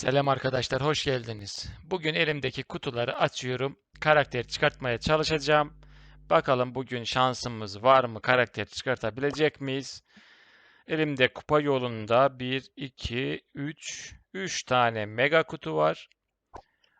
Selam arkadaşlar, hoş geldiniz. Bugün elimdeki kutuları açıyorum. Karakter çıkartmaya çalışacağım. Bakalım bugün şansımız var mı? Karakter çıkartabilecek miyiz? Elimde kupa yolunda 1, 2, 3, 3 tane mega kutu var.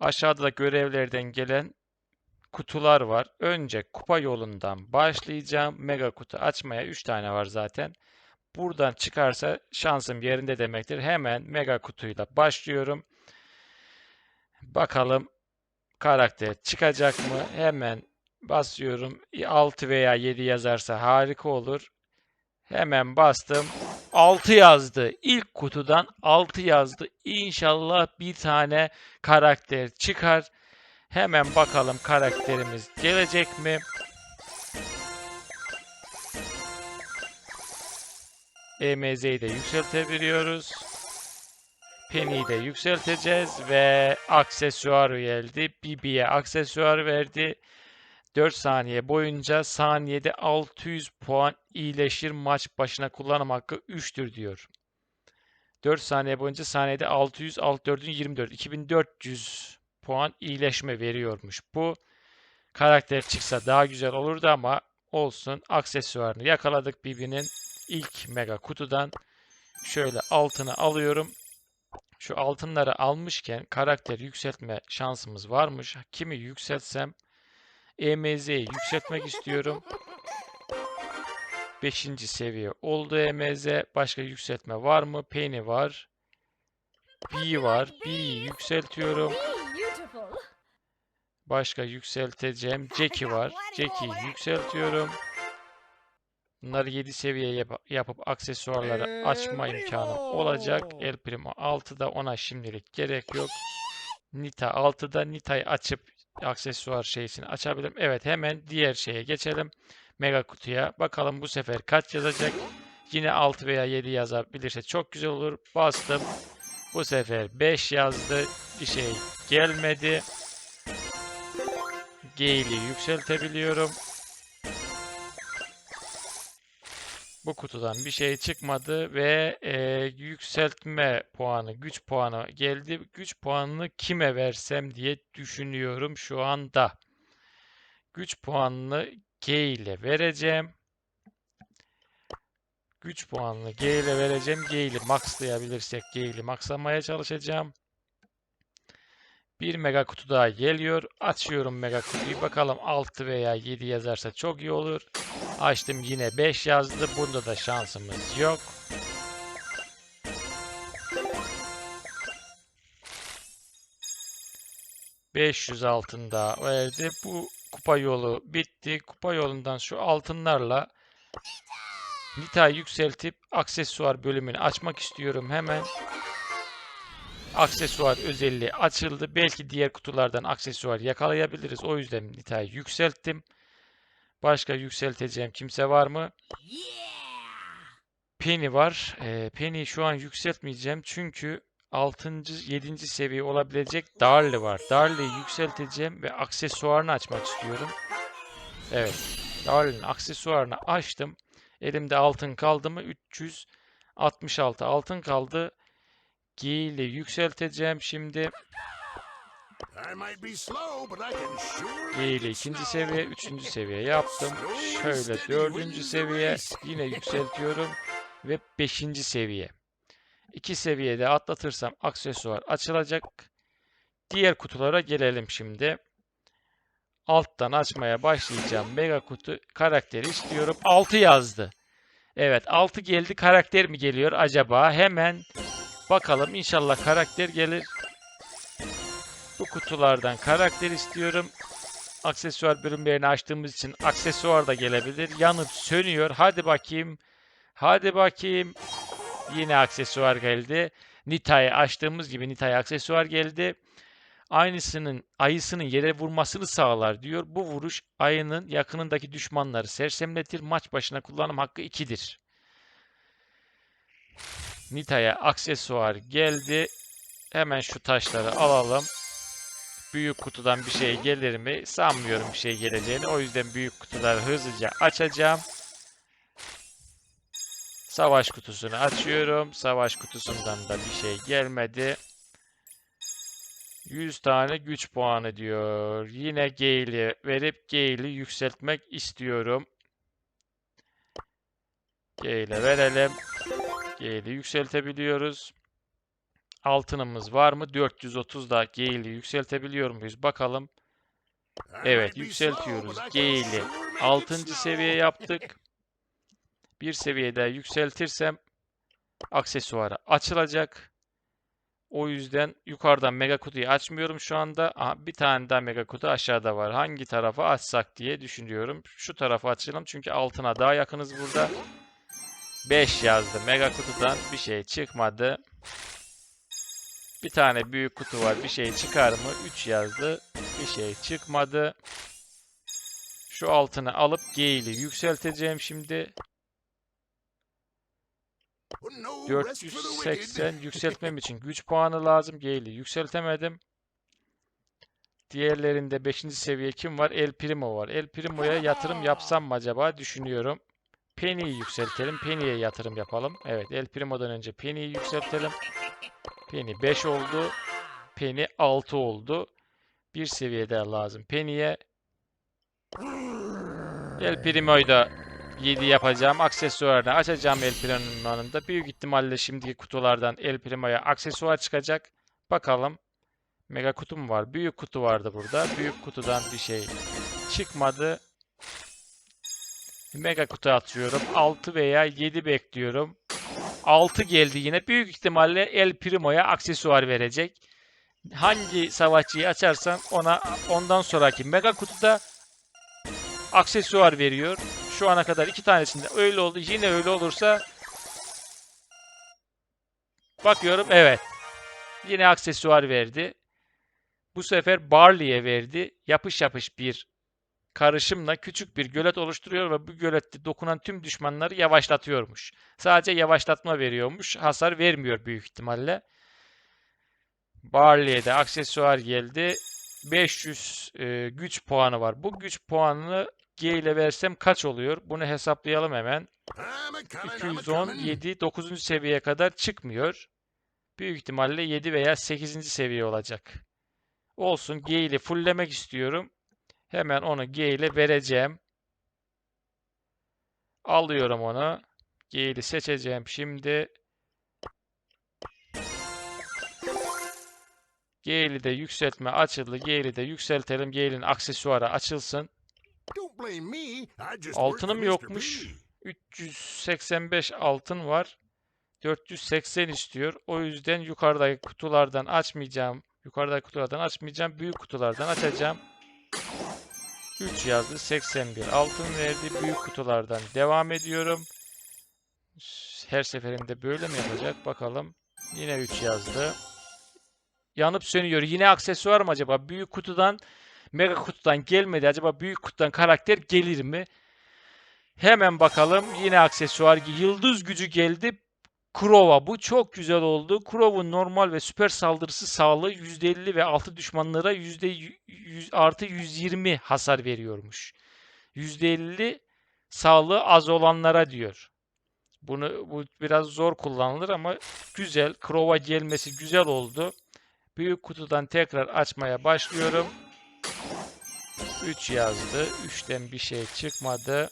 Aşağıda da görevlerden gelen kutular var. Önce kupa yolundan başlayacağım. Mega kutu açmaya 3 tane var zaten. Buradan çıkarsa şansım yerinde demektir. Hemen mega kutuyla başlıyorum. Bakalım karakter çıkacak mı? Hemen basıyorum. 6 veya 7 yazarsa harika olur. Hemen bastım. 6 yazdı. İlk kutudan 6 yazdı. İnşallah bir tane karakter çıkar. Hemen bakalım karakterimiz gelecek mi? EMZ'yi de yükseltebiliyoruz. Penny'yi de yükselteceğiz ve aksesuar geldi. Bibi'ye aksesuar verdi. 4 saniye boyunca saniyede 600 puan iyileşir maç başına kullanım hakkı 3'tür diyor. 4 saniye boyunca saniyede 600, 64'ün 24, 2400 puan iyileşme veriyormuş. Bu karakter çıksa daha güzel olurdu ama olsun. Aksesuarını yakaladık Bibi'nin ilk mega kutudan. Şöyle altını alıyorum. Şu altınları almışken karakter yükseltme şansımız varmış. Kimi yükseltsem EMZ'yi yükseltmek istiyorum. 5. seviye oldu EMZ. Başka yükseltme var mı? Penny var. B var. B'yi yükseltiyorum. Başka yükselteceğim. Jackie var. Jackie'yi yükseltiyorum. Bunları 7 seviye yap- yapıp aksesuarları açma imkanım olacak. El Primo 6'da ona şimdilik gerek yok. Nita 6'da Nita'yı açıp aksesuar şeysini açabilirim. Evet hemen diğer şeye geçelim. Mega kutuya. Bakalım bu sefer kaç yazacak. Yine 6 veya 7 yazabilirse çok güzel olur. Bastım. Bu sefer 5 yazdı. Bir şey gelmedi. Gale'i yükseltebiliyorum. Bu kutudan bir şey çıkmadı ve e, yükseltme puanı, güç puanı geldi. Güç puanını kime versem diye düşünüyorum şu anda. Güç puanını G ile vereceğim. Güç puanını G ile vereceğim. G ile maxlayabilirsek G ile maxlamaya çalışacağım. Bir mega kutu daha geliyor. Açıyorum mega kutuyu. Bakalım 6 veya 7 yazarsa çok iyi olur. Açtım yine 5 yazdı. Bunda da şansımız yok. ...500 altın daha verdi. Bu kupa yolu bitti. Kupa yolundan şu altınlarla... ...Nita yükseltip... ...aksesuar bölümünü açmak istiyorum hemen. Aksesuar özelliği açıldı. Belki diğer kutulardan aksesuar yakalayabiliriz. O yüzden Nita'yı yükselttim. Başka yükselteceğim kimse var mı? Penny var. Ee, Penny'yi şu an yükseltmeyeceğim. Çünkü 6. 7. seviye olabilecek Darly var. Darly'yi yükselteceğim ve aksesuarını açmak istiyorum. Evet. Darly'nin aksesuarını açtım. Elimde altın kaldı mı? 366 altın kaldı. G ile yükselteceğim şimdi. I might be slow, but I can sure G ile ikinci seviye, üçüncü seviye yaptım. Şöyle dördüncü seviye yine yükseltiyorum ve beşinci seviye. İki seviyede atlatırsam aksesuar açılacak. Diğer kutulara gelelim şimdi. Alttan açmaya başlayacağım. Mega kutu karakteri istiyorum. 6 yazdı. Evet 6 geldi. Karakter mi geliyor acaba? Hemen bakalım. İnşallah karakter gelir. Kutulardan karakter istiyorum. Aksesuar bölümlerini açtığımız için aksesuar da gelebilir. Yanıp sönüyor. Hadi bakayım. Hadi bakayım. Yine aksesuar geldi. Nita'yı açtığımız gibi Nita'ya aksesuar geldi. Aynısının ayısının yere vurmasını sağlar diyor. Bu vuruş ayının yakınındaki düşmanları sersemletir. Maç başına kullanım hakkı 2'dir. Nita'ya aksesuar geldi. Hemen şu taşları alalım. Büyük kutudan bir şey gelir mi? Sanmıyorum bir şey geleceğini. O yüzden büyük kutuları hızlıca açacağım. Savaş kutusunu açıyorum. Savaş kutusundan da bir şey gelmedi. 100 tane güç puanı diyor. Yine Gale'i verip Gale'i yükseltmek istiyorum. Gale'e verelim. Gale'i yükseltebiliyoruz. Altınımız var mı? 430 da Gale'i yükseltebiliyor muyuz? Bakalım. Evet, yükseltiyoruz. Gale'i sure make it 6. snow. seviye yaptık. Bir seviye daha yükseltirsem aksesuarı açılacak. O yüzden yukarıdan mega kutuyu açmıyorum şu anda. Aha, bir tane daha mega kutu aşağıda var. Hangi tarafa açsak diye düşünüyorum. Şu tarafa açalım çünkü altına daha yakınız burada. 5 yazdı. Mega kutudan bir şey çıkmadı. Bir tane büyük kutu var. Bir şey çıkar mı? 3 yazdı. Bir şey çıkmadı. Şu altını alıp Gale'i yükselteceğim şimdi. No rest for the wicked. 480 yükseltmem için güç puanı lazım. Gale'i yükseltemedim. Diğerlerinde 5. seviye kim var? El Primo var. El Primo'ya yatırım yapsam mı acaba düşünüyorum. Penny'yi yükseltelim. Penny'ye yatırım yapalım. Evet, El Primo'dan önce Penny'yi yükseltelim. Penny 5 oldu. Penny 6 oldu. Bir seviye daha lazım Penny'ye. El Primo'yu da 7 yapacağım. Aksesuarını açacağım El Primo'nun yanında. Büyük ihtimalle şimdiki kutulardan El Primo'ya aksesuar çıkacak. Bakalım. Mega kutu mu var? Büyük kutu vardı burada. Büyük kutudan bir şey çıkmadı. Mega kutu atıyorum. 6 veya 7 bekliyorum. 6 geldi yine. Büyük ihtimalle El Primo'ya aksesuar verecek. Hangi savaşçıyı açarsam ona ondan sonraki mega kutuda aksesuar veriyor. Şu ana kadar iki tanesinde öyle oldu. Yine öyle olursa bakıyorum evet. Yine aksesuar verdi. Bu sefer Barley'e verdi. Yapış yapış bir karışımla küçük bir gölet oluşturuyor ve bu gölette dokunan tüm düşmanları yavaşlatıyormuş. Sadece yavaşlatma veriyormuş. Hasar vermiyor büyük ihtimalle. Barley'e de aksesuar geldi. 500 e, güç puanı var. Bu güç puanını G ile versem kaç oluyor? Bunu hesaplayalım hemen. I'm a coming, I'm a coming. 217 9. seviyeye kadar çıkmıyor. Büyük ihtimalle 7 veya 8. seviye olacak. Olsun G ile fulllemek istiyorum. Hemen onu G ile vereceğim. Alıyorum onu. G ile seçeceğim şimdi. G ile de yükseltme açıldı. G ile de yükseltelim. G ile'nin aksesuarı açılsın. Altınım yokmuş. B. 385 altın var. 480 istiyor. O yüzden yukarıdaki kutulardan açmayacağım. Yukarıdaki kutulardan açmayacağım. Büyük kutulardan açacağım. 3 yazdı. 81 altın verdi. Büyük kutulardan devam ediyorum. Her seferinde böyle mi yapacak? Bakalım. Yine 3 yazdı. Yanıp sönüyor. Yine aksesuar mı acaba? Büyük kutudan Mega kutudan gelmedi. Acaba büyük kutudan karakter gelir mi? Hemen bakalım. Yine aksesuar. Yıldız gücü geldi. Krova. Bu çok güzel oldu. Krova'nın normal ve süper saldırısı sağlığı %50 ve altı düşmanlara %100 artı 120 hasar veriyormuş. %50 sağlığı az olanlara diyor. Bunu bu biraz zor kullanılır ama güzel. Krova gelmesi güzel oldu. Büyük kutudan tekrar açmaya başlıyorum. 3 yazdı. 3'ten bir şey çıkmadı.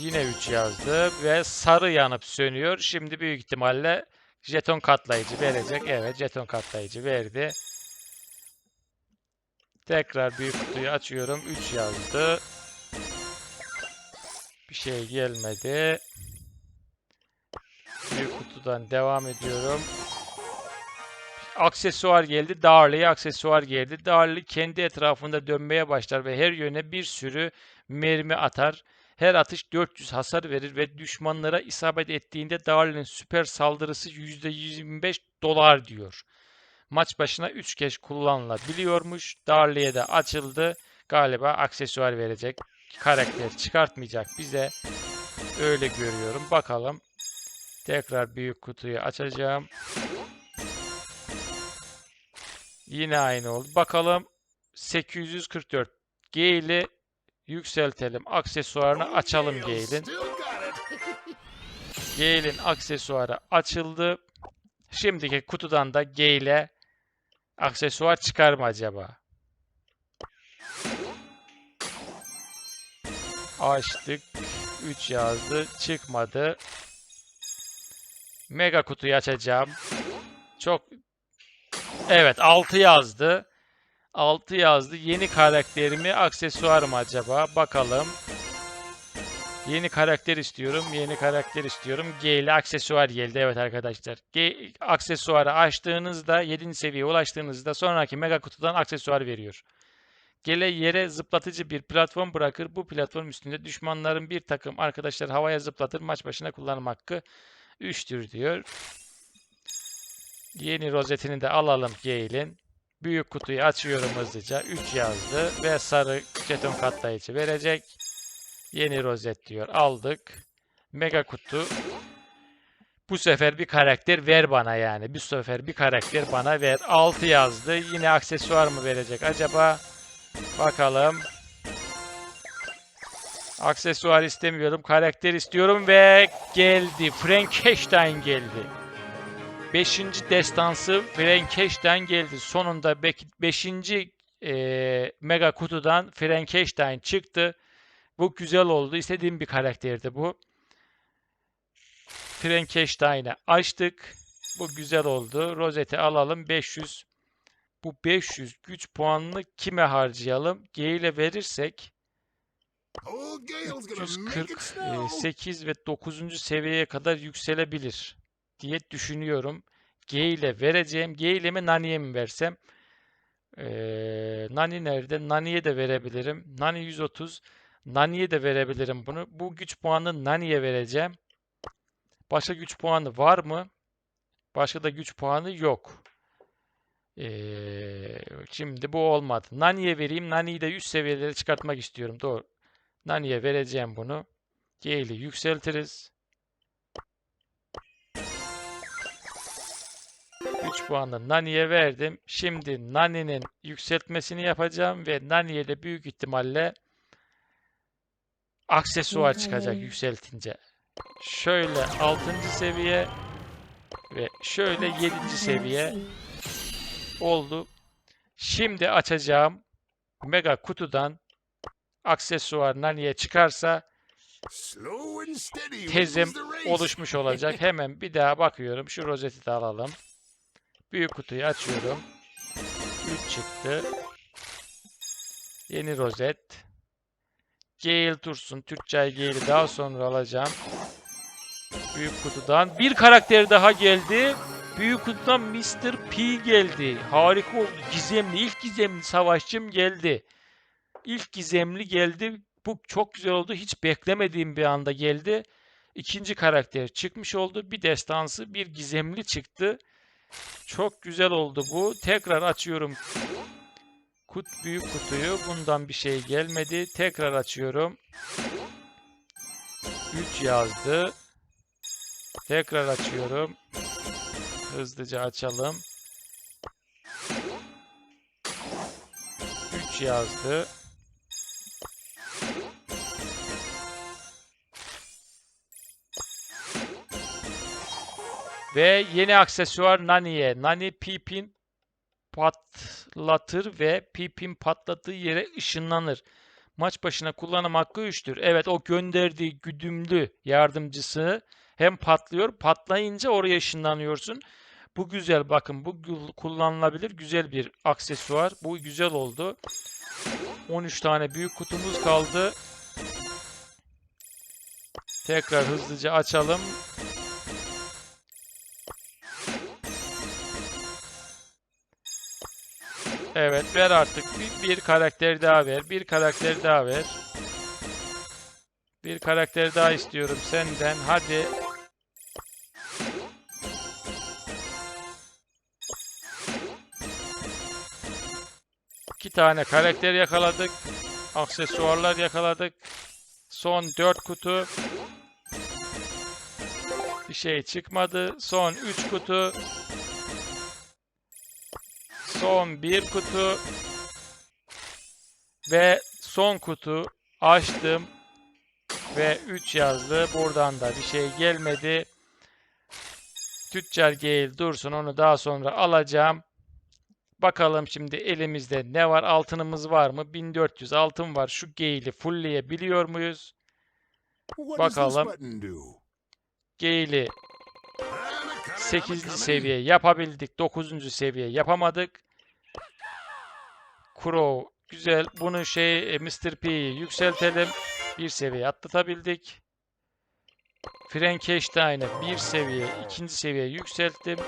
Yine 3 yazdı ve sarı yanıp sönüyor. Şimdi büyük ihtimalle jeton katlayıcı verecek. Evet, jeton katlayıcı verdi. Tekrar büyük kutuyu açıyorum. 3 yazdı. Bir şey gelmedi. Büyük kutudan devam ediyorum. Aksesuar geldi. Darley'e aksesuar geldi. Darley kendi etrafında dönmeye başlar ve her yöne bir sürü mermi atar. Her atış 400 hasar verir ve düşmanlara isabet ettiğinde Darley'nin süper saldırısı %125 dolar diyor. Maç başına 3 kez kullanılabiliyormuş. Darley'e de açıldı. Galiba aksesuar verecek. Karakter çıkartmayacak bize. Öyle görüyorum. Bakalım. Tekrar büyük kutuyu açacağım. Yine aynı oldu. Bakalım 844 G ile yükseltelim. Aksesuarını açalım Gale'in. Gale'in aksesuarı açıldı. Şimdiki kutudan da G ile aksesuar çıkar mı acaba? Açtık. 3 yazdı. Çıkmadı. Mega kutuyu açacağım. Çok Evet 6 yazdı. 6 yazdı. Yeni karakterimi aksesuar mı acaba? Bakalım. Yeni karakter istiyorum. Yeni karakter istiyorum. G ile aksesuar geldi. Evet arkadaşlar. G aksesuarı açtığınızda 7. seviyeye ulaştığınızda sonraki mega kutudan aksesuar veriyor. Gele yere zıplatıcı bir platform bırakır. Bu platform üstünde düşmanların bir takım arkadaşlar havaya zıplatır. Maç başına kullanım hakkı 3'tür diyor. Yeni rozetini de alalım Gale'in. Büyük kutuyu açıyorum hızlıca. 3 yazdı ve sarı jeton katlayıcı verecek. Yeni rozet diyor. Aldık. Mega kutu. Bu sefer bir karakter ver bana yani. Bu sefer bir karakter bana ver. 6 yazdı. Yine aksesuar mı verecek acaba? Bakalım. Aksesuar istemiyorum. Karakter istiyorum ve geldi. Frankenstein geldi. Beşinci destansı Frankenstein geldi. Sonunda 5. mega kutudan Frankenstein çıktı. Bu güzel oldu. İstediğim bir karakterdi bu. Frankenstein'i açtık. Bu güzel oldu. Rozeti alalım. 500. Bu 500 güç puanını kime harcayalım? G ile verirsek Old Gale's gonna make it snow. 348 ve 9. seviyeye kadar yükselebilir diye düşünüyorum. G ile vereceğim. G ile mi Nani'ye mi versem? Ee, Nani nerede? Nani'ye de verebilirim. Nani 130. Nani'ye de verebilirim bunu. Bu güç puanını Nani'ye vereceğim. Başka güç puanı var mı? Başka da güç puanı yok. Ee, şimdi bu olmadı. Nani'ye vereyim. Nani'yi de üst seviyelere çıkartmak istiyorum. Doğru. Nani'ye vereceğim bunu. G ile yükseltiriz. 3 puanı Nani'ye verdim. Şimdi Nani'nin yükseltmesini yapacağım ve Nani'ye de büyük ihtimalle aksesuar çıkacak yükseltince. Şöyle 6. seviye ve şöyle 7. seviye oldu. Şimdi açacağım mega kutudan aksesuar Nani'ye çıkarsa tezim oluşmuş olacak. Hemen bir daha bakıyorum. Şu rozeti de alalım. Büyük kutuyu açıyorum. 3 çıktı. Yeni rozet. Gale dursun. Türkçe Gale'i daha sonra alacağım. Büyük kutudan bir karakter daha geldi. Büyük kutudan Mr. P geldi. Harika oldu. Gizemli. ilk gizemli savaşçım geldi. İlk gizemli geldi. Bu çok güzel oldu. Hiç beklemediğim bir anda geldi. İkinci karakter çıkmış oldu. Bir destansı, bir gizemli çıktı. Çok güzel oldu bu. Tekrar açıyorum. Kut büyük kutuyu. Bundan bir şey gelmedi. Tekrar açıyorum. 3 yazdı. Tekrar açıyorum. Hızlıca açalım. 3 yazdı. Ve yeni aksesuar Nani'ye. Nani Pip'in patlatır ve Pip'in patladığı yere ışınlanır. Maç başına kullanım hakkı 3'tür. Evet o gönderdiği güdümlü yardımcısı hem patlıyor. Patlayınca oraya ışınlanıyorsun. Bu güzel bakın bu kullanılabilir güzel bir aksesuar. Bu güzel oldu. 13 tane büyük kutumuz kaldı. Tekrar hızlıca açalım. Evet ver artık. Bir, bir karakter daha ver. Bir karakter daha ver. Bir karakter daha istiyorum senden. Hadi. İki tane karakter yakaladık. Aksesuarlar yakaladık. Son dört kutu. Bir şey çıkmadı. Son üç kutu. Son bir kutu. Ve son kutu açtım. Ve 3 yazdı. Buradan da bir şey gelmedi. Tüccar Gale dursun onu daha sonra alacağım. Bakalım şimdi elimizde ne var? Altınımız var mı? 1400 altın var. Şu Gale'i fullleyebiliyor muyuz? Bakalım. Gale'i I'm a coming, I'm a 8. coming. seviye yapabildik. 9. seviye yapamadık. Crow güzel. Bunu şey e, Mr. P'yi yükseltelim. Bir seviye atlatabildik. Frankenstein'ı bir seviye, ikinci seviye yükselttim.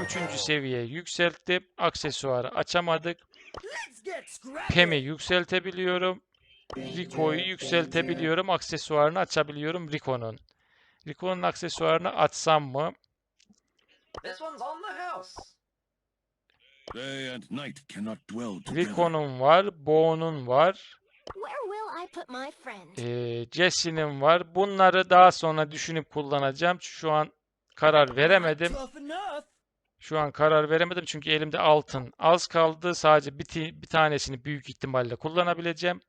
Üçüncü seviye yükselttim. Aksesuarı açamadık. Pem'i yükseltebiliyorum. Rico'yu yükseltebiliyorum. Aksesuarını açabiliyorum Rico'nun. Rico'nun aksesuarını açsam mı? Rico'nun var. Bo'nun var. Where will I put my friend? Ee, Jesse'nin var. Bunları daha sonra düşünüp kullanacağım. Şu an karar veremedim. Şu an karar veremedim çünkü elimde altın az kaldı. Sadece bir, bir tanesini büyük ihtimalle kullanabileceğim.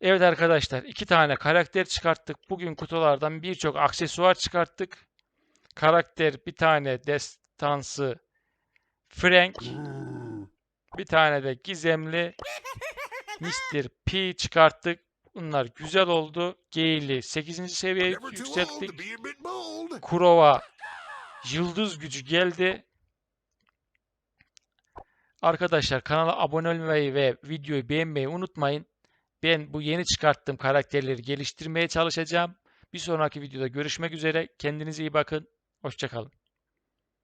Evet arkadaşlar iki tane karakter çıkarttık. Bugün kutulardan birçok aksesuar çıkarttık. Karakter bir tane destansı Frank. Bir tane de gizemli Mr. P çıkarttık. Bunlar güzel oldu. Gale'i 8. seviyeye yükselttik. Kurova yıldız gücü geldi. Arkadaşlar kanala abone olmayı ve videoyu beğenmeyi unutmayın. Ben bu yeni çıkarttığım karakterleri geliştirmeye çalışacağım. Bir sonraki videoda görüşmek üzere. Kendinize iyi bakın. Hoşçakalın.